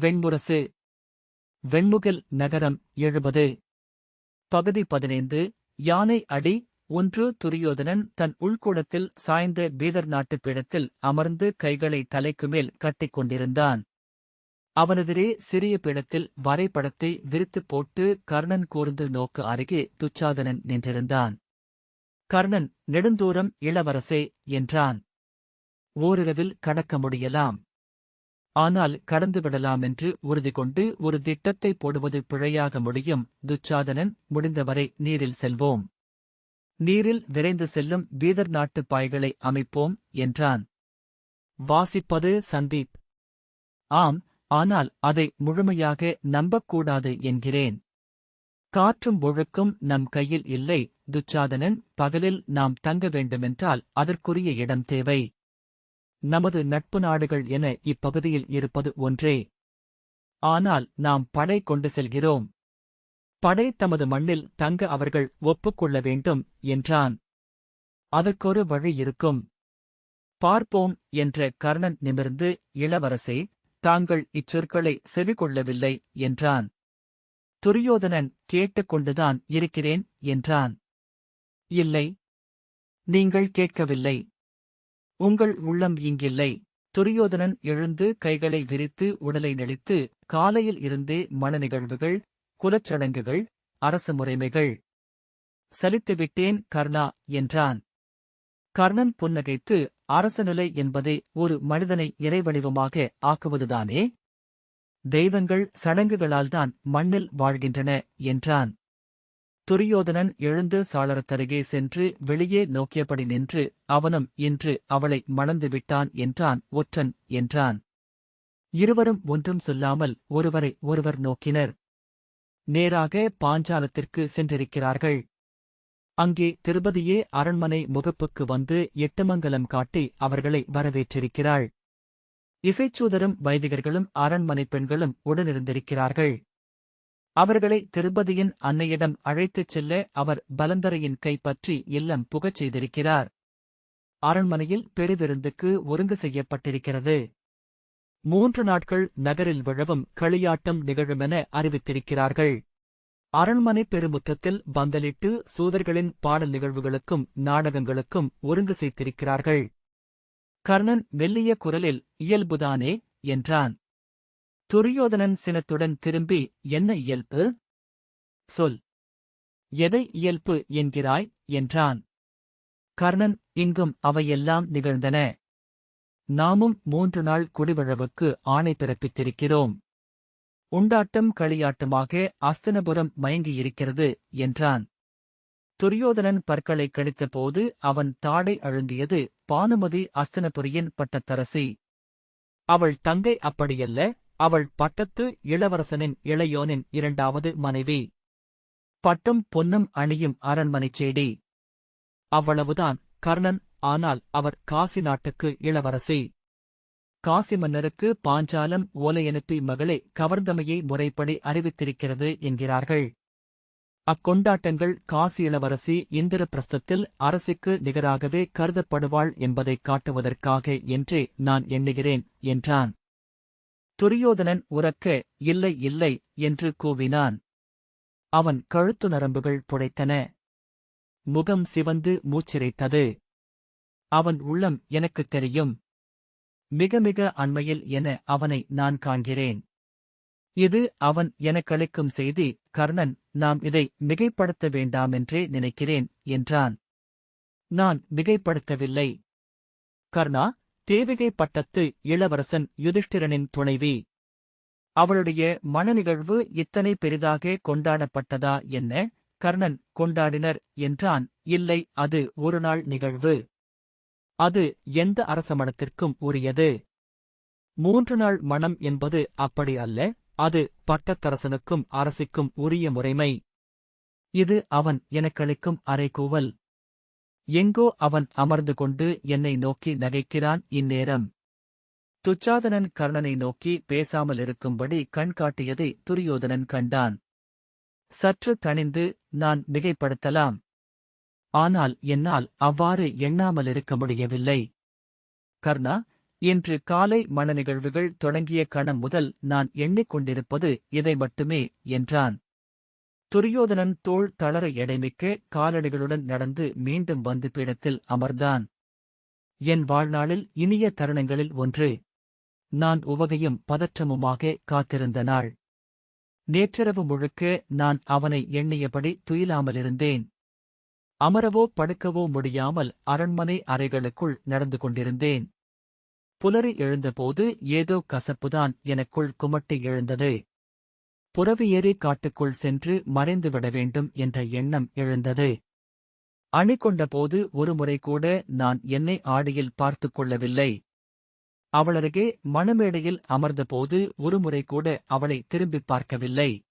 வெண்முரசு. வெண்முகில் நகரம் எழுபது. பகுதி பதினைந்து யானை அடி ஒன்று துரியோதனன் தன் உள்கூடத்தில் சாய்ந்த பீதர் நாட்டுப் பீடத்தில் அமர்ந்து கைகளை தலைக்கு மேல் கட்டிக் கொண்டிருந்தான். அவனெதிரே சிறிய பீடத்தில் வரைபடத்தை விரித்துப் போட்டு கர்ணன் கூர்ந்து நோக்கு அருகே துச்சாதனன் நின்றிருந்தான். கர்ணன் நெடுந்தூரம் இளவரசே என்றான். ஓரிரவில் கடக்க முடியலாம். ஆனால் கடந்துவிடலாம் என்று உறுதி கொண்டு ஒரு திட்டத்தை போடுவது பிழையாக முடியும். துச்சாதனன் முடிந்தவரை நீரில் செல்வோம். நீரில் விரைந்து செல்லும் பீதர் நாட்டுப் பாய்களை அமைப்போம் என்றான். வாசிப்பது சந்தீப். ஆம் ஆனால் அதை முழுமையாக நம்பக்கூடாது என்கிறேன். காற்றும் ஒழுக்கும் நம் கையில் இல்லை. துச்சாதனன் பகலில் நாம் தங்க வேண்டுமென்றால் அதற்குரிய இடம் தேவை. நமது நட்பு நாடுகள் என இப்பகுதியில் இருப்பது ஒன்றே. ஆனால் நாம் படை கொண்டு செல்கிறோம். படை தமது மண்ணில் தங்க அவர்கள் ஒப்புக்கொள்ள வேண்டும் என்றான். அதற்கொரு வழி இருக்கும். பார்ப்போம் என்ற கர்ணன் நிமிர்ந்து இளவரசே தாங்கள் இச்சொற்களை செவிகொள்ளவில்லை என்றான். துரியோதனன் கேட்டுக்கொண்டுதான் இருக்கிறேன் என்றான். இல்லை. நீங்கள் கேட்கவில்லை. உங்கள் உள்ளம் இங்கில்லை. துரியோதனன் எழுந்து கைகளை விரித்து உடலை நெளித்து காலையில் இருந்தே மன நிகழ்வுகள் குலச்சடங்குகள் அரச முறைமைகள். சலித்துவிட்டேன் கர்ணா என்றான். கர்ணன் புன்னகைத்து அரசநிலை என்பதை ஒரு மனிதனை இறைவடிவமாக ஆக்குவதுதானே? தெய்வங்கள் சடங்குகளால்தான் மண்ணில் வாழ்கின்றன என்றான். துரியோதனன் எழுந்து சாளரத்தருகே சென்று வெளியே நோக்கியபடி நின்று அவனும் இன்று அவளை மணந்து விட்டான் என்றான் ஒற்றன் என்றான். இருவரும் ஒன்றும் சொல்லாமல் ஒருவரை ஒருவர் நோக்கினர். நேராக பாஞ்சாலத்திற்கு சென்றிருக்கிறார்கள். அங்கே திருபதியே அரண்மனை முகப்புக்கு வந்து எட்டுமங்கலம் காட்டி அவர்களை வரவேற்றிருக்கிறாள். இசைச்சூதரும் வைதிகர்களும் அரண்மனை பெண்களும் உடனிருந்திருக்கிறார்கள். அவர்களை திருப்பதியின் அன்னையிடம் அழைத்துச் செல்ல அவர் பலந்தரையின் கைப்பற்றி இல்லம் புகச் செய்திருக்கிறார். அரண்மனையில் பெருவிருந்துக்கு ஒருங்கு செய்யப்பட்டிருக்கிறது. மூன்று நாட்கள் நகரில் விழவும் களியாட்டம் நிகழுமென அறிவித்திருக்கிறார்கள். அரண்மனை பெருமுற்றத்தில் பந்தலிட்டு சூதர்களின் பாடல் நிகழ்வுகளுக்கும் நாடகங்களுக்கும் ஒருங்கு செய்திருக்கிறார்கள். கர்ணன் மெல்லிய குரலில் இயல்புதானே என்றான். துரியோதனன் சினத்துடன் திரும்பி என்ன இயல்பு? சொல். எதை இயல்பு என்கிறாய்? என்றான். கர்ணன் இங்கும் அவையெல்லாம் நிகழ்ந்தன. நாமும் மூன்று நாள் குடிவழவுக்கு ஆணை பிறப்பித்திருக்கிறோம். உண்டாட்டம் களியாட்டமாக அஸ்தனபுரம் மயங்கியிருக்கிறது என்றான். துரியோதனன் பற்களை கழித்தபோது அவன் தாடை அழுந்தியது பானுமதி அஸ்தனபுரியின் பட்டத்தரசி. அவள் தங்கை அப்படியல்ல. அவள் பட்டத்து இளவரசனின் இளையோனின் இரண்டாவது மனைவி. பட்டும் பொன்னும் அணியும் அரண்மனைச் சேடி. அவ்வளவுதான் கர்ணன் ஆனால் அவர் காசி நாட்டுக்கு இளவரசி. காசி மன்னருக்கு பாஞ்சாலம் ஓலையனுப்பி மகளை கவர்ந்தமையை முறைப்படி அறிவித்திருக்கிறது என்கிறார்கள். அக்கொண்டாட்டங்கள் காசி இளவரசி இந்திரபிரஸ்தத்தில் அரசிக்கு நிகராகவே கருதப்படுவாள் என்பதைக் காட்டுவதற்காக என்றே நான் எண்ணுகிறேன் என்றான். துரியோதனன் உறக்க இல்லை இல்லை என்று கூவினான். அவன் கழுத்து நரம்புகள் புடைத்தன. முகம் சிவந்து மூச்சிரைத்தது. அவன் உள்ளம் எனக்குத் தெரியும். மிக மிக அண்மையில் என அவனை நான் காண்கிறேன். இது அவன் எனக்களிக்கும் செய்தி. கர்ணன் நாம் இதை மிகைப்படுத்த வேண்டாமென்றே நினைக்கிறேன் என்றான். நான் மிகைப்படுத்தவில்லை. கர்ணா தேவிகை பட்டத்து இளவரசன் யுதிஷ்டிரனின் துணைவி. அவளுடைய மனநிகழ்வு இத்தனை பெரிதாக கொண்டாடப்பட்டதா என்ன? கர்ணன் கொண்டாடினர் என்றான். இல்லை அது ஒரு நாள் நிகழ்வு. அது எந்த அரசமணத்திற்கும் உரியது? மூன்று நாள் மணம் என்பது அப்படி அல்ல அது பட்டத்தரசனுக்கும் அரசிக்கும் உரிய முறைமை. இது அவன் எனக்களிக்கும் அறைகூவல். எங்கோ அவன் அமர்ந்து கொண்டு என்னை நோக்கி நகைக்கிறான் இந்நேரம். துச்சாதனன் கர்ணனை நோக்கி பேசாமல் இருக்கும்படி கண் காட்டியதை துரியோதனன் கண்டான். சற்று தணிந்து நான் மிகைப்படுத்தலாம். ஆனால் என்னால் அவ்வாறு எண்ணாமல் இருக்க முடியவில்லை. கர்ணா இன்று காலை மனநிகழ்வுகள் தொடங்கிய கணம் முதல் நான் எண்ணிக்கொண்டிருப்பது இதை மட்டுமே என்றான். துரியோதனன் தோள் தளர எடைமிக்க காலடிகளுடன் நடந்து மீண்டும் வந்து பீடத்தில் அமர்ந்தான். என் வாழ்நாளில் இனிய தருணங்களில் ஒன்று. நான் உவகையும் பதற்றமுமாக காத்திருந்த நாள். நேற்றிரவு முழுக்க நான் அவனை எண்ணியபடி துயிலாமலிருந்தேன். அமரவோ படுக்கவோ முடியாமல் அரண்மனை அறைகளுக்குள் நடந்து கொண்டிருந்தேன். புலரி எழுந்தபோது ஏதோ கசப்புதான் எனக்குள் குமட்டி எழுந்தது. புறவியேறி காட்டுக்குள் சென்று மறைந்துவிட வேண்டும் என்ற எண்ணம் எழுந்தது. அணிகொண்டபோது ஒருமுறை கூட நான் என்னை ஆடியில் பார்த்துக் கொள்ளவில்லை. அவளருகே மணமேடையில் அமர்ந்தபோது ஒருமுறை கூட அவளை திரும்பிப் பார்க்கவில்லை.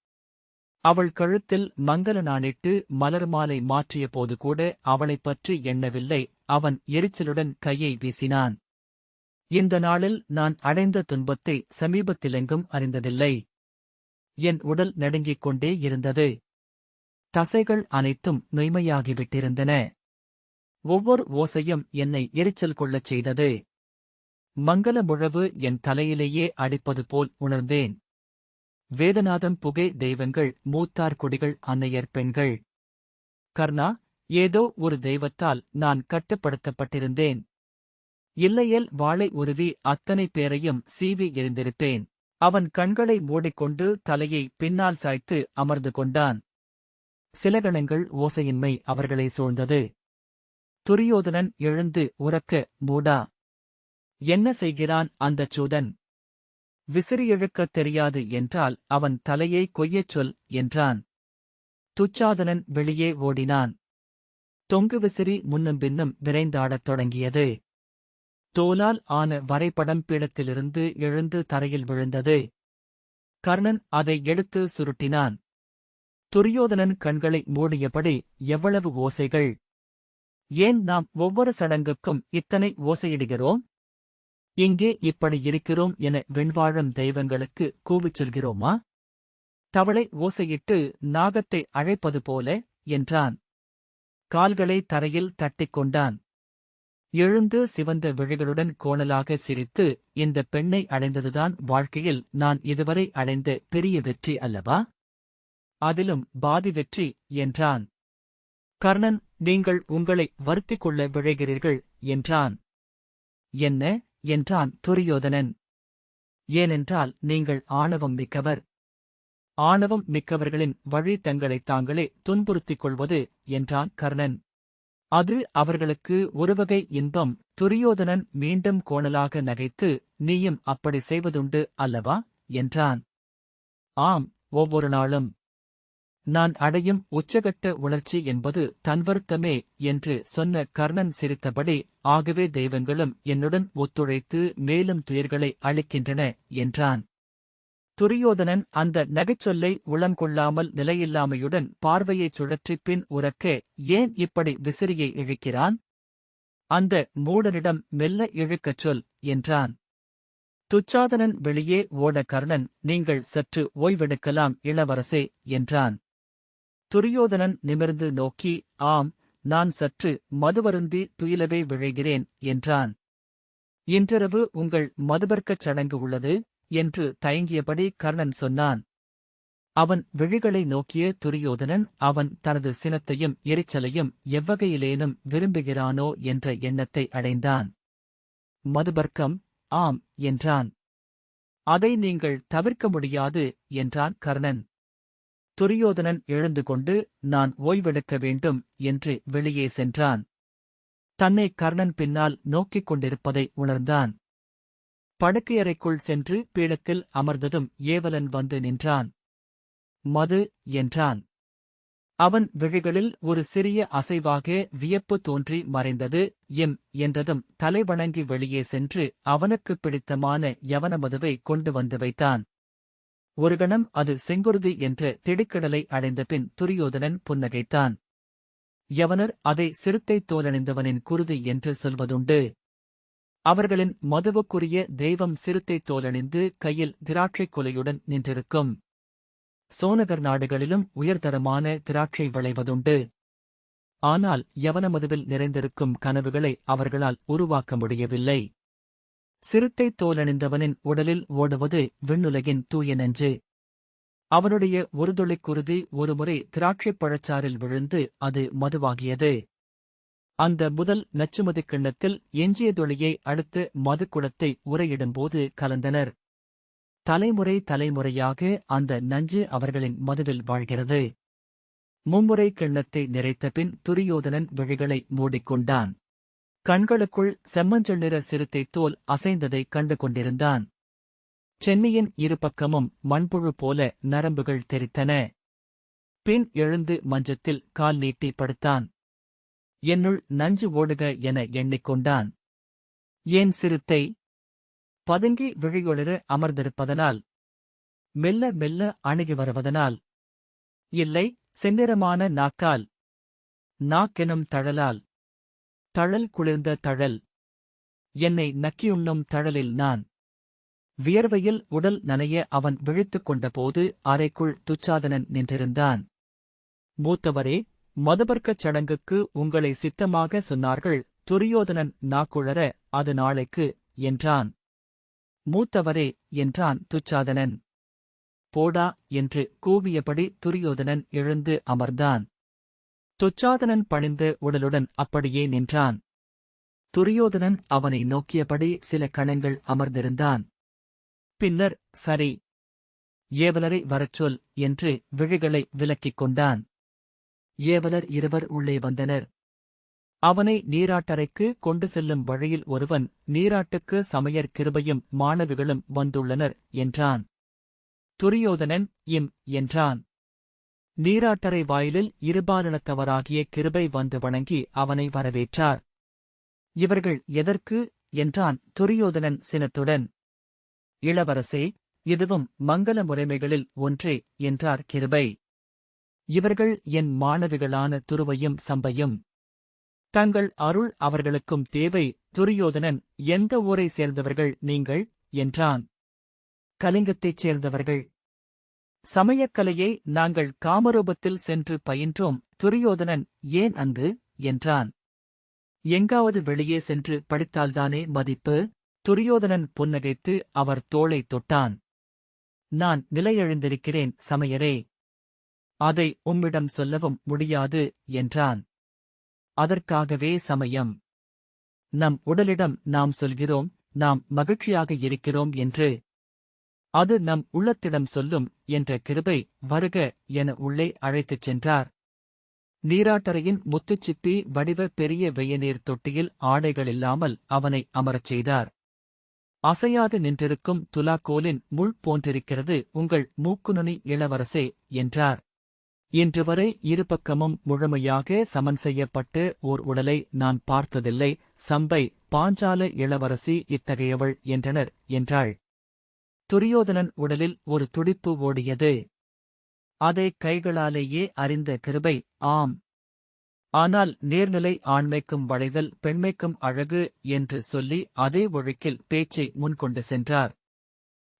அவள் கழுத்தில் மங்கள நாணிட்டு மலர் மாலை மாற்றிய போது கூட அவளைப் பற்றி எண்ணவில்லை. அவன் எரிச்சலுடன் கையை வீசினான். இந்த நாளில் நான் அடைந்த துன்பத்தை சமீபத்திலெங்கும் அறிந்ததில்லை. என் உடல் நடுங்கிக் கொண்டே இருந்தது. தசைகள் அனைத்தும் நொய்மையாகிவிட்டிருந்தன ஒவ்வொரு ஓசையும் என்னை எரிச்சல் கொள்ளச் செய்தது. மங்கள முழவு என் தலையிலேயே அடிப்பது போல் உணர்ந்தேன். வேதநாதம் புகை தெய்வங்கள் மூத்தார் கொடிகள் அன்னையர் பெண்கள். கர்ணா ஏதோ ஒரு தெய்வத்தால் நான் கட்டுப்படுத்தப்பட்டிருந்தேன். இல்லையேல் வாளை உருவி அத்தனை பேரையும் சீவி எரிந்திருப்பேன். அவன் கண்களை மூடிக்கொண்டு தலையை பின்னால் சாய்த்து அமர்ந்து கொண்டான். சில கணங்கள் ஓசையின்மை அவர்களை சூழ்ந்தது. துரியோதனன் எழுந்து உறக்க மூடா என்ன செய்கிறான் அந்தச் சூதன்? விசிறி இழுக்கத் தெரியாது என்றால் அவன் தலையை கொய்யச் சொல் என்றான். துச்சாதனன் வெளியே ஓடினான். தொங்கு விசிறி முன்னும் பின்னும் விரைந்தாடத் தொடங்கியது. தோலால் ஆன வரைபடம் பீடத்திலிருந்து எழுந்து தரையில் விழுந்தது. கர்ணன் அதை எடுத்து சுருட்டினான். துரியோதனன் கண்களை மூடியபடி எவ்வளவு ஓசைகள். ஏன் நாம் ஒவ்வொரு சடங்குக்கும் இத்தனை ஓசையிடுகிறோம்? இங்கே இப்படி இருக்கிறோம் என வெண்வாழும் தெய்வங்களுக்கு கூவிச் சொல்கிறோமா? தவளை ஓசையிட்டு நாகத்தை அழைப்பது போல என்றான். கால்களை தரையில் தட்டிக் கொண்டான். எழுந்து சிவந்த விழிகளுடன் கோணலாக சிரித்து இந்த பெண்ணை அடைந்ததுதான் வாழ்க்கையில் நான் இதுவரை அடைந்த பெரிய வெற்றி அல்லவா? அதிலும் பாதி வெற்றி என்றான். கர்ணன் நீங்கள் உங்களை வருத்திக் கொள்ள விழைகிறீர்கள் என்றான். என்ன என்றான் துரியோதனன். ஏனென்றால் நீங்கள் ஆணவம் மிக்கவர். ஆணவம் மிக்கவர்களின் வழி தங்களைத் தாங்களே துன்புறுத்திக் கொள்வது என்றான் கர்ணன். அது அவர்களுக்கு ஒருவகை இன்பம் துரியோதனன் மீண்டும் கோணலாக நகைத்து நீயும் அப்படி செய்வதுண்டு அல்லவா? என்றான். ஆம் ஒவ்வொரு நாளும். நான் அடையும் உச்சகட்ட உணர்ச்சி என்பது தன்வர்த்தமே என்று சொன்ன கர்ணன் சிரித்தபடி ஆகவே தெய்வங்களும் என்னுடன் ஒத்துழைத்து மேலும் துயர்களை அளிக்கின்றன என்றான். துரியோதனன் அந்த நகைச்சொல்லை உளங்கொள்ளாமல் நிலையில்லாமையுடன் பார்வையைச் சுழற்றிப் பின் உறக்க ஏன் இப்படி விசிறியை இழுக்கிறான்? அந்த மூடனிடம் மெல்ல இழுக்கச் சொல் என்றான். துச்சாதனன் வெளியே ஓட கர்ணன் நீங்கள் சற்று ஓய்வெடுக்கலாம் இளவரசே என்றான். துரியோதனன் நிமிர்ந்து நோக்கி ஆம் நான் சற்று மதுவருந்தி துயிலவே விழைகிறேன் என்றான். இன்றிரவு உங்கள் மதுபர்க்கச் சடங்கு உள்ளது? என்று தயங்கியபடி கர்ணன் சொன்னான். அவன் விழிகளை நோக்கிய துரியோதனன் அவன் தனது சினத்தையும் எரிச்சலையும் எவ்வகையிலேனும் விரும்புகிறானோ என்ற எண்ணத்தை அடைந்தான். மதுபர்க்கம் ஆம் என்றான். அதை நீங்கள் தவிர்க்க முடியாது என்றான் கர்ணன். துரியோதனன் எழுந்து கொண்டு நான் ஓய்வெடுக்க வேண்டும் என்று வெளியே சென்றான். தன்னை கர்ணன் பின்னால் நோக்கிக் கொண்டிருப்பதை உணர்ந்தான். படுக்கையறைக்குள் சென்று பீடத்தில் அமர்ந்ததும் ஏவலன் வந்து நின்றான். மது என்றான். அவன் விழிகளில் ஒரு சிறிய அசைவாக வியப்பு தோன்றி மறைந்தது எம் என்றதும் தலைவணங்கி வெளியே சென்று அவனுக்குப் பிடித்தமான யவன மதுவை கொண்டு வந்து வைத்தான். ஒரு கணம் அது செங்குருதி என்ற திடுக்கடலை அடைந்த பின் துரியோதனன் புன்னகைத்தான். யவனர் அதை சிறுத்தை தோலணிந்தவனின் குருதி என்று சொல்வதுண்டு. அவர்களின் மதுவுக்குரிய தெய்வம் சிறுத்தை தோலணிந்து கையில் திராட்சைக் கொலையுடன் நின்றிருக்கும். சோனகர் நாடுகளிலும் உயர்தரமான திராட்சை விளைவதுண்டு. ஆனால் யவன மதுவில் நிறைந்திருக்கும் கனவுகளை அவர்களால் உருவாக்க முடியவில்லை. சிறுத்தை தோலணிந்தவனின் உடலில் ஓடுவது விண்ணுலகின் தூய நெஞ்சு. அவனுடைய ஒரு குருதி ஒருமுறை திராட்சைப் பழச்சாறில் விழுந்து அது மதுவாகியது. அந்த முதல் நச்சுமது கிண்ணத்தில் எஞ்சியதுளையை அடுத்து மதுக்குடத்தை உரையிடும்போது கலந்தனர். தலைமுறை தலைமுறையாக அந்த நஞ்சு அவர்களின் மதுவில் வாழ்கிறது. மும்முறை கிண்ணத்தை நிறைத்தபின் துரியோதனன் விழிகளை மூடிக்கொண்டான். கண்களுக்குள் செம்மஞ்சள் நிற சிறுத்தை தோல் அசைந்ததைக் கண்டு கொண்டிருந்தான் சென்னையின் இருபக்கமும் மண்புழு போல நரம்புகள் தெரித்தன. பின் எழுந்து மஞ்சத்தில் கால் நீட்டி படுத்தான். என்னுள் நஞ்சு ஓடுக என எண்ணிக்கொண்டான். ஏன் சிறுத்தை? பதுங்கி விழியொளிர அமர்ந்திருப்பதனால். மெல்ல மெல்ல அணுகி வருவதனால். இல்லை செந்நிறமான நாக்கால். நாக்கெனும் தழலால். தழல் குளிர்ந்த தழல். என்னை நக்கியுண்ணும் தழலில் நான். வியர்வையில் உடல் நனைய அவன் விழித்துக் கொண்டபோது அறைக்குள் துச்சாதனன் நின்றிருந்தான். மூத்தவரே மதுபர்க்கச் சடங்குக்கு உங்களை சித்தமாக சொன்னார்கள் துரியோதனன் நாக்குழற அது நாளைக்கு என்றான். மூத்தவரே என்றான் துச்சாதனன். போடா என்று கூவியபடி துரியோதனன் எழுந்து அமர்ந்தான். துச்சாதனன் பணிந்த உடலுடன் அப்படியே நின்றான். துரியோதனன் அவனை நோக்கியபடி சில கணங்கள் அமர்ந்திருந்தான். பின்னர் சரி ஏவலரை வரச் சொல் என்று விழிகளை விலக்கிக் கொண்டான். ஏவலர் இருவர் உள்ளே வந்தனர். அவனை நீராட்டறைக்கு கொண்டு செல்லும் வழியில் ஒருவன் நீராட்டுக்கு சமையற் கிருபையும் மாணவிகளும் வந்துள்ளனர் என்றான். துரியோதனன் இம் என்றான். நீராட்டறை வாயிலில் இருபாலினத்தவராகிய கிருபை வந்து வணங்கி அவனை வரவேற்றார். இவர்கள் எதற்கு? என்றான் துரியோதனன் சினத்துடன். இளவரசே இதுவும் மங்கள முறைமைகளில் ஒன்றே என்றார் கிருபை. இவர்கள் என் மாணவிகளான துருவையும் சம்பையும். தங்கள் அருள் அவர்களுக்கும் தேவை துரியோதனன் எந்த ஊரை சேர்ந்தவர்கள் நீங்கள்? என்றான். கலிங்கத்தைச் சேர்ந்தவர்கள். சமயக்கலையை நாங்கள் காமரூபத்தில் சென்று பயின்றோம் துரியோதனன் ஏன் அங்கு? என்றான். எங்காவது வெளியே சென்று படித்தால்தானே மதிப்பு? துரியோதனன் புன்னகைத்து அவர் தோளை தொட்டான். நான் நிலையெழுந்திருக்கிறேன் சமையரே. அதை உம்மிடம் சொல்லவும் முடியாது என்றான். அதற்காகவே சமயம். நம் உடலிடம் நாம் சொல்கிறோம் நாம் மகிழ்ச்சியாக இருக்கிறோம் என்று. அது நம் உள்ளத்திடம் சொல்லும் என்ற கிருபை வருக என உள்ளே அழைத்துச் சென்றார். நீராட்டறையின் முத்துச்சிப்பி வடிவ பெரிய வெயநீர் தொட்டியில் ஆடைகளில்லாமல் அவனை அமரச் செய்தார். அசையாது நின்றிருக்கும் துலாக்கோலின் முள் போன்றிருக்கிறது உங்கள் மூக்குநுனி இளவரசே என்றார். இன்று வரை இருபக்கமும் முழுமையாக சமன் செய்யப்பட்டு ஓர் உடலை நான் பார்த்ததில்லை. சம்பை பாஞ்சால இளவரசி இத்தகையவள் என்றனர் என்றாள். துரியோதனன் உடலில் ஒரு துடிப்பு ஓடியது. அதை கைகளாலேயே அறிந்த கிருபை ஆம். ஆனால் நேர்நிலை ஆண்மைக்கும் வளைதல் பெண்மைக்கும் அழகு என்று சொல்லி அதே ஒழுக்கில் பேச்சை முன்கொண்டு சென்றார்.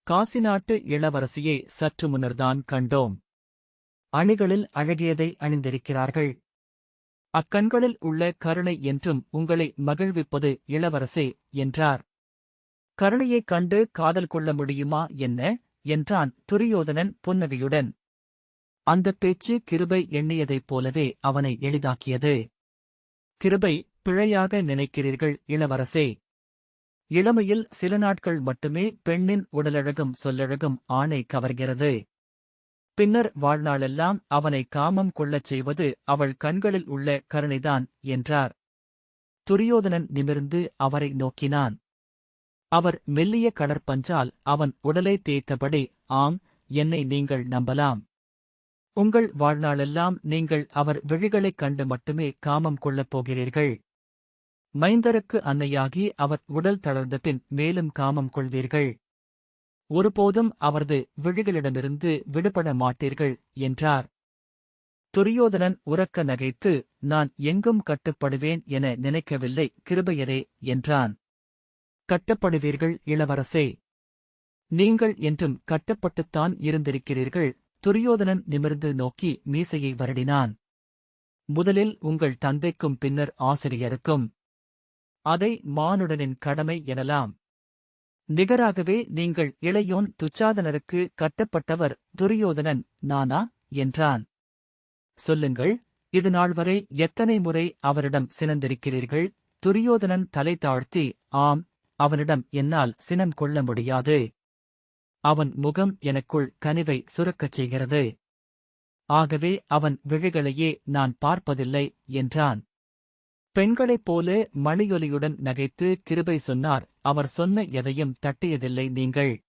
காசி நாட்டு இளவரசியை சற்று முன்னர்தான் கண்டோம். அணிகளில் அழகியதை அணிந்திருக்கிறார்கள். அக்கண்களில் உள்ள கருணை என்றும் உங்களை மகிழ்விப்பது இளவரசே என்றார். கருணையைக் கண்டு காதல் கொள்ள முடியுமா என்ன? என்றான் துரியோதனன் புன்னகையுடன். அந்தப் பேச்சு கிருபை எண்ணியதைப் போலவே அவனை எளிதாக்கியது. கிருபை பிழையாக நினைக்கிறீர்கள் இளவரசே. இளமையில் சில நாட்கள் மட்டுமே பெண்ணின் உடலழகும் சொல்லழகும் ஆணை கவர்கிறது. பின்னர் வாழ்நாளெல்லாம் அவனை காமம் கொள்ளச் செய்வது அவள் கண்களில் உள்ள கருணைதான் என்றார். துரியோதனன் நிமிர்ந்து அவரை நோக்கினான். அவர் மெல்லிய கடற்பஞ்சால் அவன் உடலை தேய்த்தபடி ஆம் என்னை நீங்கள் நம்பலாம். உங்கள் வாழ்நாளெல்லாம் நீங்கள் அவர் விழிகளைக் கண்டு மட்டுமே காமம் கொள்ளப் போகிறீர்கள். மைந்தருக்கு அன்னையாகி அவர் உடல் தளர்ந்த பின் மேலும் காமம் கொள்வீர்கள். ஒருபோதும் அவரது விழிகளிடமிருந்து விடுபட மாட்டீர்கள் என்றார். துரியோதனன் உறக்க நகைத்து நான் எங்கும் கட்டுப்படுவேன் என நினைக்கவில்லை கிருபையரே என்றான். கட்டப்படுவீர்கள் இளவரசே. நீங்கள் என்றும் கட்டப்பட்டுத்தான் இருந்திருக்கிறீர்கள். துரியோதனன் நிமிர்ந்து நோக்கி மீசையை வருடினான். முதலில் உங்கள் தந்தைக்கும் பின்னர் ஆசிரியருக்கும். அதை மானுடனின் கடமை எனலாம். நிகராகவே நீங்கள் இளையோன் துச்சாதனருக்கு கட்டப்பட்டவர் துரியோதனன் நானா? என்றான். சொல்லுங்கள் இது நாள்வரை எத்தனை முறை அவரிடம் சினந்திருக்கிறீர்கள்? துரியோதனன் தலை தாழ்த்தி ஆம் அவனிடம் என்னால் சினம் கொள்ள முடியாது. அவன் முகம் எனக்குள் கனிவை சுரக்கச் செய்கிறது. ஆகவே அவன் விழிகளையே நான் பார்ப்பதில்லை என்றான். பெண்களைப் போல மணியொலியுடன் நகைத்து கிருபை சொன்னார். அவர் சொன்ன எதையும் தட்டியதில்லை நீங்கள்.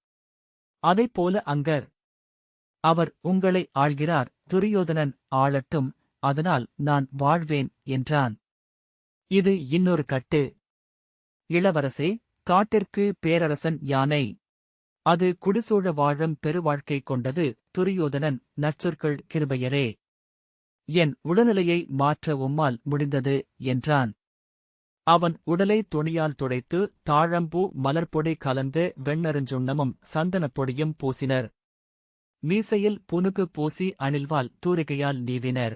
அதைப் போல அங்கர். அவர் உங்களை ஆள்கிறார். துரியோதனன் ஆளட்டும். அதனால் நான் வாழ்வேன் என்றான். இது இன்னொரு கட்டு. இளவரசே காட்டிற்கு பேரரசன் யானை. அது குடிசூழ வாழும் பெருவாழ்க்கை கொண்டது. துரியோதனன் நற்சொற்கள் கிருபையரே. என் உடல்நிலையை மாற்ற உம்மால் முடிந்தது என்றான். அவன் உடலை துணியால் துடைத்து தாழம்பூ மலர்பொடி கலந்து வெண்ணருஞ்சுண்ணமும் சந்தனப் பொடியும் பூசினர். மீசையில் புனுக்கு பூசி அணில்வால் தூரிகையால் நீவினர்.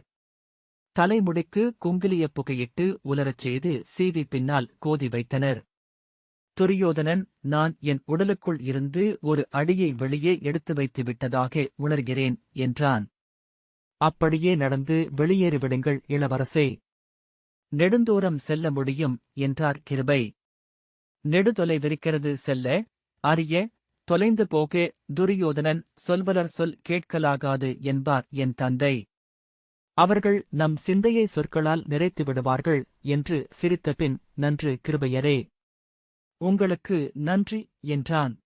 தலைமுடிக்கு குங்கிலிய புகையிட்டு உலரச் செய்து சீவி பின்னால் கோதி வைத்தனர். துரியோதனன் நான் என் உடலுக்குள் இருந்து ஒரு அடியை வெளியே எடுத்து வைத்து விட்டதாக உணர்கிறேன் என்றான். அப்படியே நடந்து வெளியேறிவிடுங்கள் இளவரசே. நெடுந்தூரம் செல்ல முடியும் என்றார் கிருபை. நெடுதொலைவிருக்கிறது செல்ல. அறிய தொலைந்து போக துரியோதனன் சொல்வலர் சொல் கேட்கலாகாது என்பார் என் தந்தை. அவர்கள் நம் சிந்தையை சொற்களால் நிறைத்து விடுவார்கள் என்று சிரித்தபின் நன்று கிருபையரே. உங்களுக்கு நன்றி என்றான்.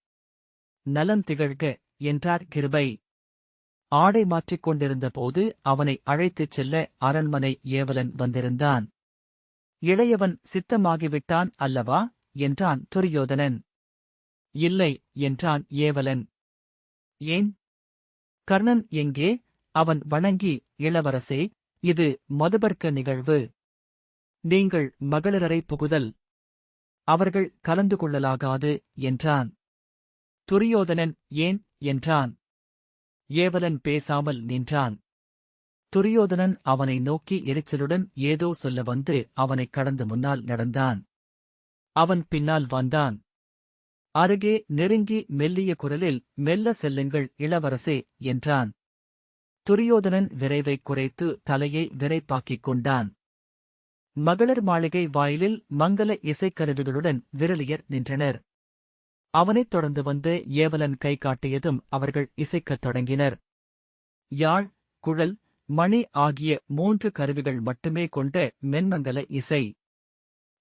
நலம் திகழ்க என்றார் கிருபை. ஆடை மாற்றிக் கொண்டிருந்த போது அவனை அழைத்துச் செல்ல அரண்மனை ஏவலன் வந்திருந்தான். இளையவன் சித்தமாகிவிட்டான் அல்லவா? என்றான் துரியோதனன். இல்லை என்றான் ஏவலன். ஏன்? கர்ணன் எங்கே? அவன் வணங்கி இளவரசே இது மதுபர்க்க நிகழ்வு. நீங்கள் மகளிரரை புகுதல். அவர்கள் கலந்து கொள்ளலாகாது என்றான். துரியோதனன் ஏன்? என்றான். ஏவலன் பேசாமல் நின்றான். துரியோதனன் அவனை நோக்கி எரிச்சலுடன் ஏதோ சொல்ல வந்து அவனைக் கடந்து முன்னால் நடந்தான். அவன் பின்னால் வந்தான். அருகே நெருங்கி மெல்லிய குரலில் மெல்ல செல்லுங்கள் இளவரசே என்றான். துரியோதனன் விரைவைக் குறைத்து தலையை விரைப்பாக்கிக் கொண்டான். மகளிர் மாளிகை வாயிலில் மங்கள இசைக்கருவிகளுடன் விரலியர் நின்றனர். அவனைத் தொடர்ந்து வந்து ஏவலன் கை காட்டியதும் அவர்கள் இசைக்கத் தொடங்கினர். யாழ் குழல் மணி ஆகிய மூன்று கருவிகள் மட்டுமே கொண்ட மென்மங்கல இசை.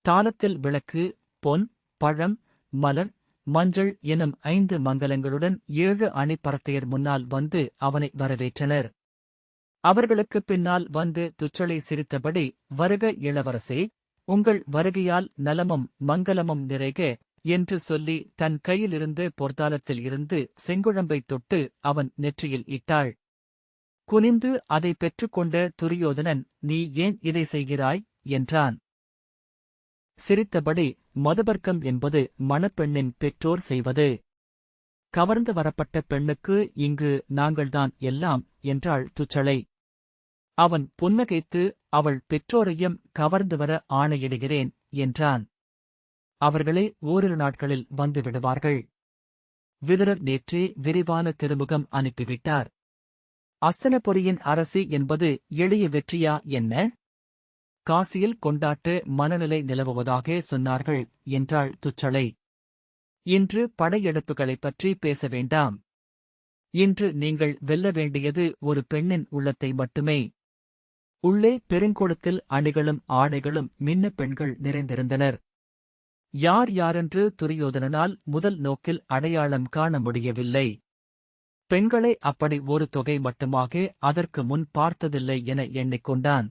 தாளத்தில் விளக்கு பொன் பழம் மலர் மஞ்சள் எனும் ஐந்து மங்கலங்களுடன் ஏழு அணிப்பரத்தையர் முன்னால் வந்து அவனை வரவேற்றனர். அவர்களுக்குப் பின்னால் வந்து துச்சலை சிரித்தபடி வருக இளவரசே உங்கள் வருகையால் நலமும் மங்கலமும் நிறைக என்று சொல்லி தன் கையிலிருந்து பொர்த்தாலத்தில் இருந்து செங்குழம்பைத் தொட்டு அவன் நெற்றியில் இட்டாள். குனிந்து அதை பெற்றுக்கொண்ட துரியோதனன் நீ ஏன் இதை செய்கிறாய்? என்றான். சிரித்தபடி மதுபர்க்கம் என்பது மணப்பெண்ணின் பெற்றோர் செய்வது. கவர்ந்து வரப்பட்ட பெண்ணுக்கு இங்கு நாங்கள்தான் எல்லாம் என்றாள் துச்சளை அவன் புன்னகைத்து அவள் பெற்றோரையும் கவர்ந்து வர ஆணையிடுகிறேன் என்றான். அவர்களே ஓரிரு நாட்களில் வந்து விடுவார்கள். விதுரர் நேற்றே விரிவான திருமுகம் அனுப்பிவிட்டார். அஸ்தனபுரியின் அரசி என்பது எளிய வெற்றியா என்ன? காசியில் கொண்டாட்டு மனநிலை நிலவுவதாக சொன்னார்கள் என்றாள் துச்சளை இன்று படையெடுப்புகளைப் பற்றி பேச வேண்டாம். இன்று நீங்கள் வெல்ல வேண்டியது ஒரு பெண்ணின் உள்ளத்தை மட்டுமே. உள்ளே பெருங்கொடுத்தில் அணிகளும் ஆடைகளும் மின்ன பெண்கள் நிறைந்திருந்தனர். யார் யாரென்று துரியோதனனால் முதல் நோக்கில் அடையாளம் காண முடியவில்லை. பெண்களை அப்படி ஒரு தொகை மட்டுமாக அதற்கு முன் பார்த்ததில்லை என எண்ணிக்கொண்டான்.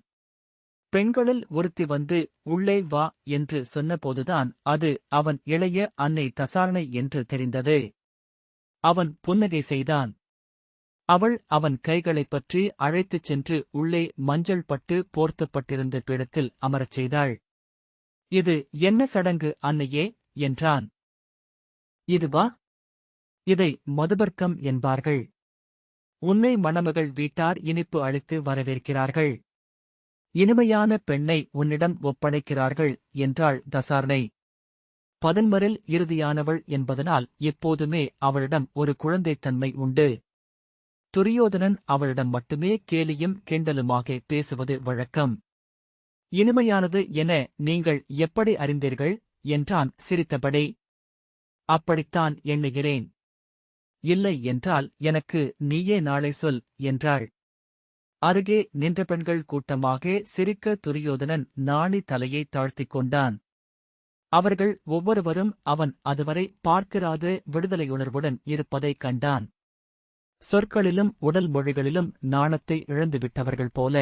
பெண்களில் ஒருத்தி வந்து உள்ளே வா என்று சொன்னபோதுதான் அது அவன் இளைய அன்னை தசாரணை என்று தெரிந்தது. அவன் புன்னகை செய்தான். அவள் அவன் கைகளைப் பற்றி அழைத்துச் சென்று உள்ளே மஞ்சள் பட்டு போர்த்தப்பட்டிருந்த பீடத்தில் அமரச் செய்தாள். இது என்ன சடங்கு அன்னையே? என்றான். இதுவா? இதை மதுபர்க்கம் என்பார்கள். உன்னை மணமகள் வீட்டார் இனிப்பு அளித்து வரவேற்கிறார்கள். இனிமையான பெண்ணை உன்னிடம் ஒப்படைக்கிறார்கள் என்றாள் தசார்னை பதன்மரில் இறுதியானவள் என்பதனால் எப்போதுமே அவளிடம் ஒரு குழந்தைத்தன்மை உண்டு. துரியோதனன் அவளிடம் மட்டுமே கேலியும் கிண்டலுமாக பேசுவது வழக்கம். இனிமையானது என நீங்கள் எப்படி அறிந்தீர்கள்? என்றான் சிரித்தபடி. அப்படித்தான் எண்ணுகிறேன். இல்லை என்றால் எனக்கு நீயே நாளை சொல் என்றாள். அருகே நின்ற பெண்கள் கூட்டமாக சிரிக்க துரியோதனன் நாணி தலையை தாழ்த்திக் கொண்டான். அவர்கள் ஒவ்வொருவரும் அவன் அதுவரை பார்க்கிறாத விடுதலையுணர்வுடன் இருப்பதைக் கண்டான். சொற்களிலும் உடல் மொழிகளிலும் நாணத்தை இழந்துவிட்டவர்கள் போல.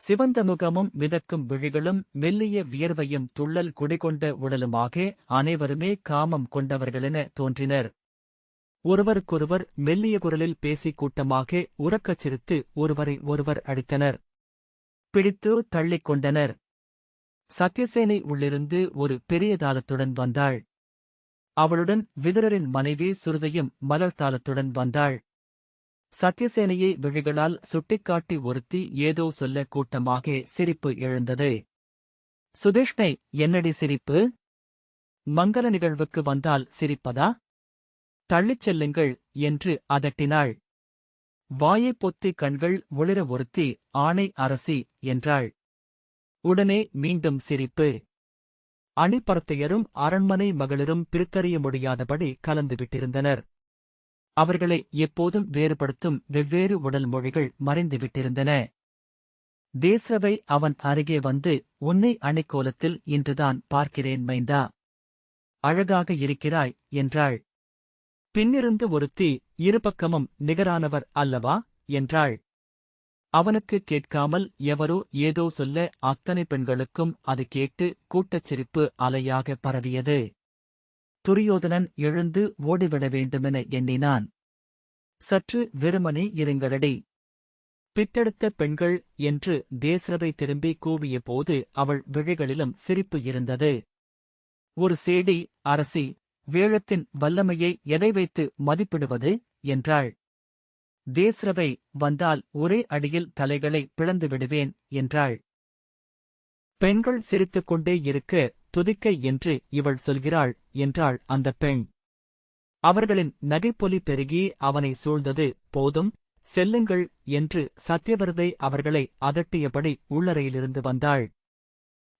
சிவந்த முகமும் மிதக்கும் விழிகளும் மெல்லிய வியர்வையும் துள்ளல் குடிகொண்ட உடலுமாக அனைவருமே காமம் கொண்டவர்களென தோன்றினர். ஒருவருக்கொருவர் மெல்லிய குரலில் பேசிக் கூட்டமாக உறக்கச் சிரித்து ஒருவரை ஒருவர் அடித்தனர். பிடித்து தள்ளிக் கொண்டனர். சத்யசேனை உள்ளிருந்து ஒரு பெரிய தாளத்துடன் வந்தாள். அவளுடன் விதுரரின் மனைவி சுருதையும் மலர் தாளத்துடன் வந்தாள். சத்யசேனையை விழிகளால் சுட்டிக்காட்டி ஒருத்தி ஏதோ சொல்ல கூட்டமாக சிரிப்பு எழுந்தது. சுதேஷ்ணை என்னடி சிரிப்பு? மங்கள நிகழ்வுக்கு வந்தால் சிரிப்பதா? தள்ளிச் செல்லுங்கள் என்று அதட்டினாள். வாயைப் பொத்தி கண்கள் ஒளிர ஒருத்தி ஆணை அரசி என்றாள். உடனே மீண்டும் சிரிப்பு. அணிப்பரத்தையரும் அரண்மனை மகளிரும் பிரித்தறிய முடியாதபடி கலந்துவிட்டிருந்தனர் அவர்களை எப்போதும் வேறுபடுத்தும் வெவ்வேறு உடல் மொழிகள் மறைந்துவிட்டிருந்தன தேசவை அவன் அருகே வந்து உன்னை அணைக்கோலத்தில் இன்றுதான் பார்க்கிறேன் மைந்தா. அழகாக இருக்கிறாய் என்றாள். பின்னிருந்து ஒருத்தி இருபக்கமும் நிகரானவர் அல்லவா? என்றாள். அவனுக்கு கேட்காமல் எவரோ ஏதோ சொல்ல அத்தனை பெண்களுக்கும் அது கேட்டு கூட்டச் சிரிப்பு அலையாக பரவியது. துரியோதனன் எழுந்து ஓடிவிட வேண்டுமென எண்ணினான். சற்று வெறுமனே இருங்களடி. பித்தெடுத்த பெண்கள் என்று தேசரவை திரும்பி கூவிய போது அவள் விழிகளிலும் சிரிப்பு இருந்தது. ஒரு சேடி அரசி வேழத்தின் வல்லமையை எதை வைத்து மதிப்பிடுவது? என்றாள். தேஸ்ரவை வந்தால் ஒரே அடியில் தலைகளை பிளந்து விடுவேன் என்றாள். பெண்கள் சிரித்துக் கொண்டே இருக்க துதிக்கை என்று இவள் சொல்கிறாள் என்றாள் அந்தப் பெண். அவர்களின் நகைப்பொலி பெருகி அவனை சூழ்ந்தது போதும் செல்லுங்கள் என்று சத்யவரதை அவர்களை அதட்டியபடி உள்ளறையிலிருந்து வந்தாள்.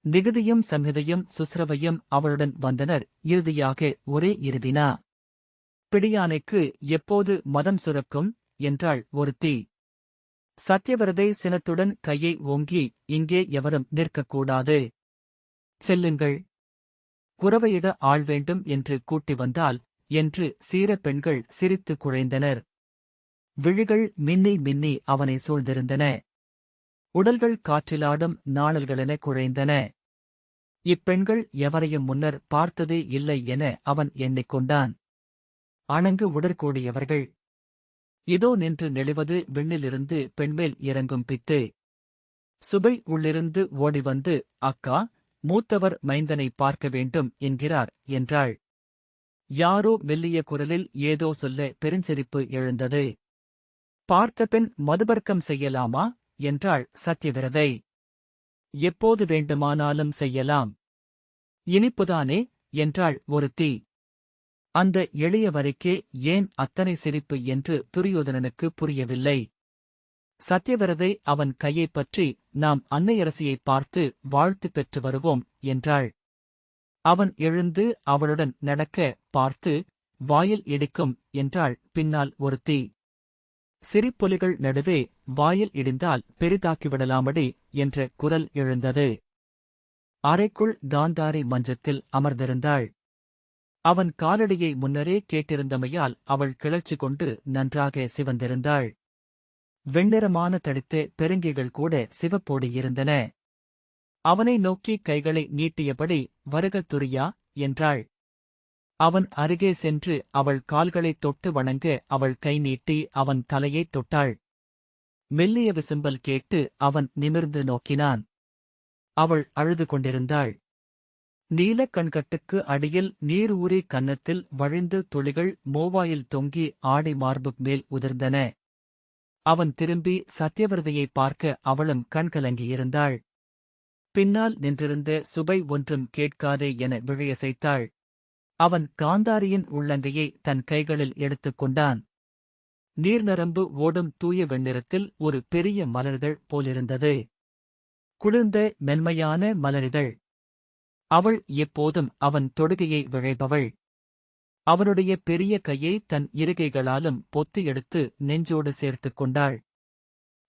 நிகுதியும் சம்ஹிதையும் சுஸ்ரவையும் அவளுடன் வந்தனர் இறுதியாக ஒரே இறுதினா பிடியானைக்கு எப்போது மதம் சுரக்கும் என்றாள் ஒருத்தி. சத்யவரதை சினத்துடன் கையை ஓங்கி இங்கே எவரும் நிற்கக்கூடாது. செல்லுங்கள். குறவையிட ஆள் வேண்டும் என்று கூட்டி வந்தால் என்று சீர பெண்கள் சிரித்து குழைந்தனர். விழிகள் மின்னி மின்னி அவனை சூழ்ந்திருந்தன. உடல்கள் காற்றிலாடும் நாணல்களென குழைந்தன. இப்பெண்கள் எவரையும் முன்னர் பார்த்ததே இல்லை என அவன் எண்ணிக்கொண்டான். அணங்கு உடற்கூடியவர்கள். இதோ நின்று நெளிவது விண்ணிலிருந்து பெண்மேல் இறங்கும் பித்து. சுபை உள்ளிருந்து ஓடிவந்து அக்கா மூத்தவர் மைந்தனை பார்க்க வேண்டும் என்கிறார் என்றாள். யாரோ மெல்லிய குரலில் ஏதோ சொல்ல பெருஞ்சிரிப்பு எழுந்தது. பார்த்தபின் மதுபர்க்கம் செய்யலாமா? என்றாள் சத்யவிரதை. எப்போது வேண்டுமானாலும் செய்யலாம். இனிப்புதானே? என்றாள் ஒருத்தி. அந்த எளிய வரைக்கே ஏன் அத்தனை சிரிப்பு? என்று துரியோதனனுக்கு புரியவில்லை. சத்யவிரதை அவன் கையைப் பற்றி நாம் அன்னையரசியைப் பார்த்து வாழ்த்து பெற்று வருவோம் என்றாள். அவன் எழுந்து அவளுடன் நடக்க பார்த்து வாயில் இடிக்கும் என்றாள். பின்னால் ஒருத்தி. சிரிப்பொலிகள் நடுவே வாயில் இடிந்தால் பெரிதாக்கிவிடலாமடி என்ற குரல் எழுந்தது. அறைக்குள் காந்தாரி மஞ்சத்தில் அமர்ந்திருந்தாள். அவன் காலடியை முன்னரே கேட்டிருந்தமையால் அவள் கிளர்ச்சி கொண்டு நன்றாக சிவந்திருந்தாள். வெண்ணிறமான தடித்து பெருங்கிகள் கூட சிவப்போடு இருந்தன. அவனை நோக்கி கைகளை நீட்டியபடி வருக துரியா என்றாள். அவன் அருகே சென்று அவள் கால்களைத் தொட்டு வணங்க அவள் கை நீட்டி அவன் தலையைத் தொட்டாள். மெல்லிய விசும்பல் கேட்டு அவன் நிமிர்ந்து நோக்கினான். அவள் அழுது கொண்டிருந்தாள். நீலக் கண்கட்டுக்கு அடியில் நீர் ஊறி கன்னத்தில் வழிந்து துளிகள் மோவாயில் தொங்கி ஆடை மார்பு மேல் உதிர்ந்தன. அவன் திரும்பி சத்யவிரதையை பார்க்க அவளும் கண்கலங்கியிருந்தாள். பின்னால் நின்றிருந்த சுபை ஒன்றும் கேட்காதே என விழையசைத்தாள். அவன் காந்தாரியின் உள்ளங்கையை தன் கைகளில் எடுத்துக் கொண்டான். நீர்நரம்பு ஓடும் தூய வெண்ணிறத்தில் ஒரு பெரிய மலரிதழ் போலிருந்தது. குளிர்ந்த மென்மையான மலரிதழ் அவள் எப்போதும் அவன் தொடுகையை விழைபவள். அவனுடைய பெரிய கையை தன் இருகைகளாலும் பொத்தி எடுத்து நெஞ்சோடு சேர்த்துக் கொண்டாள்.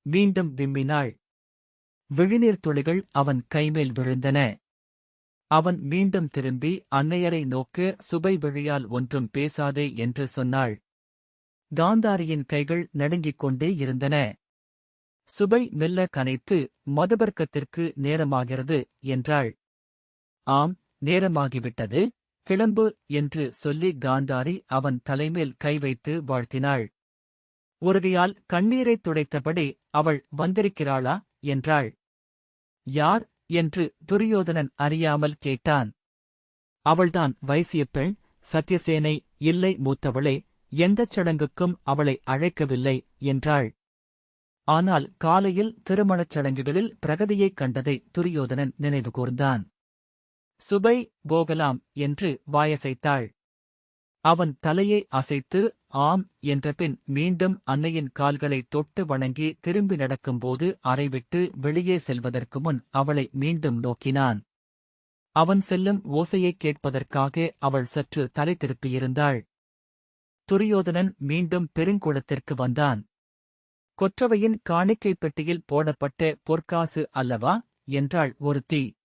மீண்டும் விம்மினாள். விழிநீர் துளிகள் அவன் கைமேல் விழுந்தன. அவன் மீண்டும் திரும்பி அன்னையரை நோக்க சுபை விழியால் ஒன்றும் பேசாதே என்று சொன்னாள். காந்தாரியின் கைகள் நடுங்கிக் கொண்டே இருந்தன. சுபை மெல்ல கனைத்து மதுபர்க்கத்திற்கு நேரமாகிறது என்றாள். ஆம் நேரமாகிவிட்டது. கிளம்பு என்று சொல்லி காந்தாரி அவன் தலைமேல் கை வைத்து வாழ்த்தினாள். ஒருகையால் கண்ணீரைத் துடைத்தபடி அவள் வந்திருக்கிறாளா? என்றாள். யார்? என்று துரியோதனன் அறியாமல் கேட்டான். அவள்தான் வைசியப் பெண் சத்யசேனை இல்லை மூத்தவளே எந்தச் சடங்குக்கும் அவளை அழைக்கவில்லை என்றாள். ஆனால் காலையில் திருமணச் சடங்குகளில் பிரகதியைக் கண்டதை துரியோதனன் நினைவு கூர்ந்தான். சுபை போகலாம் என்று வாயசைத்தாள். அவன் தலையை அசைத்து ஆம் என்றபின் மீண்டும் அன்னையின் கால்களை தொட்டு வணங்கி திரும்பி நடக்கும்போது அறைவிட்டு வெளியே செல்வதற்கு முன் அவளை மீண்டும் நோக்கினான். அவன் செல்லும் ஓசையைக் கேட்பதற்காக அவள் சற்று தலை திருப்பியிருந்தாள். துரியோதனன் மீண்டும் பெருங்குளத்திற்கு வந்தான். கொற்றவையின் காணிக்கைப் பெட்டியில் போடப்பட்ட பொற்காசு அல்லவா? என்றாள் ஒருத்தி.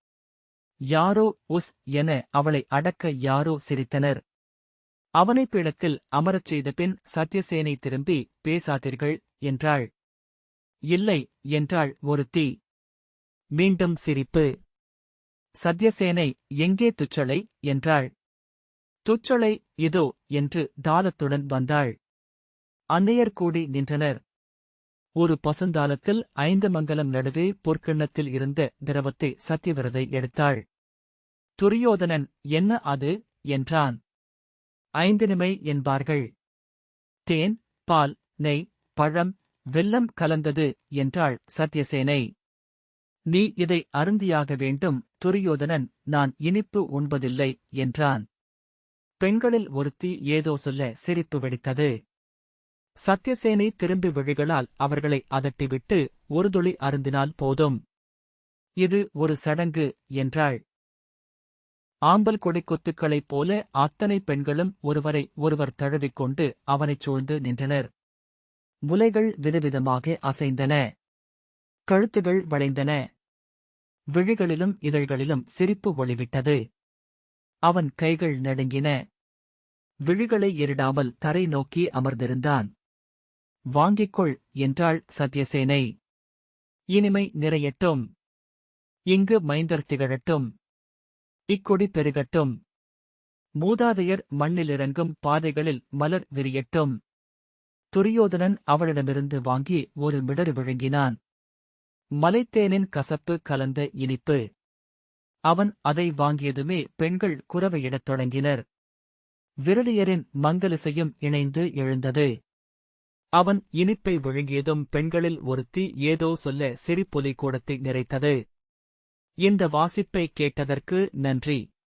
யாரோ உஸ் என அவளை அடக்க யாரோ சிரித்தனர். அவனை பீடத்தில் அமரச் செய்த பின் சத்யசேனை திரும்பி பேசாதீர்கள் என்றாள். இல்லை என்றாள் ஒருத்தி. மீண்டும் சிரிப்பு. சத்யசேனை எங்கே துச்சளை என்றாள். துச்சளை இதோ என்று தாளத்துடன் வந்தாள். அன்னையர் கூடி நின்றனர். ஒரு பசுந்தாலத்தில் ஐந்து மங்கலம் நடுவே பொற்கிண்ணத்தில் இருந்த திரவத்தை சத்தியவிரதை எடுத்தாள். துரியோதனன் என்ன அது? என்றான். ஐந்தினிமை என்பார்கள். தேன் பால் நெய் பழம் வெல்லம் கலந்தது என்றாள் சத்யசேனை. நீ இதை அருந்தியாக வேண்டும் துரியோதனன் நான் இனிப்பு உண்பதில்லை என்றான். பெண்களில் ஒருத்தி ஏதோ சொல்ல சிரிப்பு வெடித்தது. சத்யசேனை திரும்பி விழிகளால் அவர்களை அதட்டிவிட்டு ஒரு துளி அருந்தினால் போதும். இது ஒரு சடங்கு என்றாள். ஆம்பல் கொடி கொத்துக்களைப் போல அத்தனை பெண்களும் ஒருவரை ஒருவர் தழுவிக்கொண்டு அவனைச் சூழ்ந்து நின்றனர். முலைகள் விதவிதமாக அசைந்தன. கழுத்துகள் வளைந்தன. விழிகளிலும் இதழ்களிலும் சிரிப்பு ஒளிவிட்டது. அவன் கைகள் நடுங்கின. விழிகளை எரிடாமல் தரை நோக்கி அமர்ந்திருந்தான். வாங்கிக்கொள் என்றாள் சத்யசேனை. இனிமை நிறையட்டும். இங்கு மைந்தர் திகழட்டும். இக்கொடி பெருகட்டும். மூதாதையர் மண்ணிலிறங்கும் பாதைகளில் மலர் விரியட்டும். துரியோதனன் அவளிடமிருந்து வாங்கி ஒரு மிடறு விழுங்கினான். மலைத்தேனின் கசப்பு கலந்த இனிப்பு. அவன் அதை வாங்கியதுமே பெண்கள் குரவையிடத் தொடங்கினர். விரலியரின் மங்கலிசையும் இணைந்து எழுந்தது. அவன் இனிப்பை விழுங்கியதும் பெண்களில் ஒருத்தி ஏதோ சொல்ல சிரிப்பொலி கூடத்தை நிறைத்தது. இந்த வாசிப்பை கேட்டதற்கு நன்றி.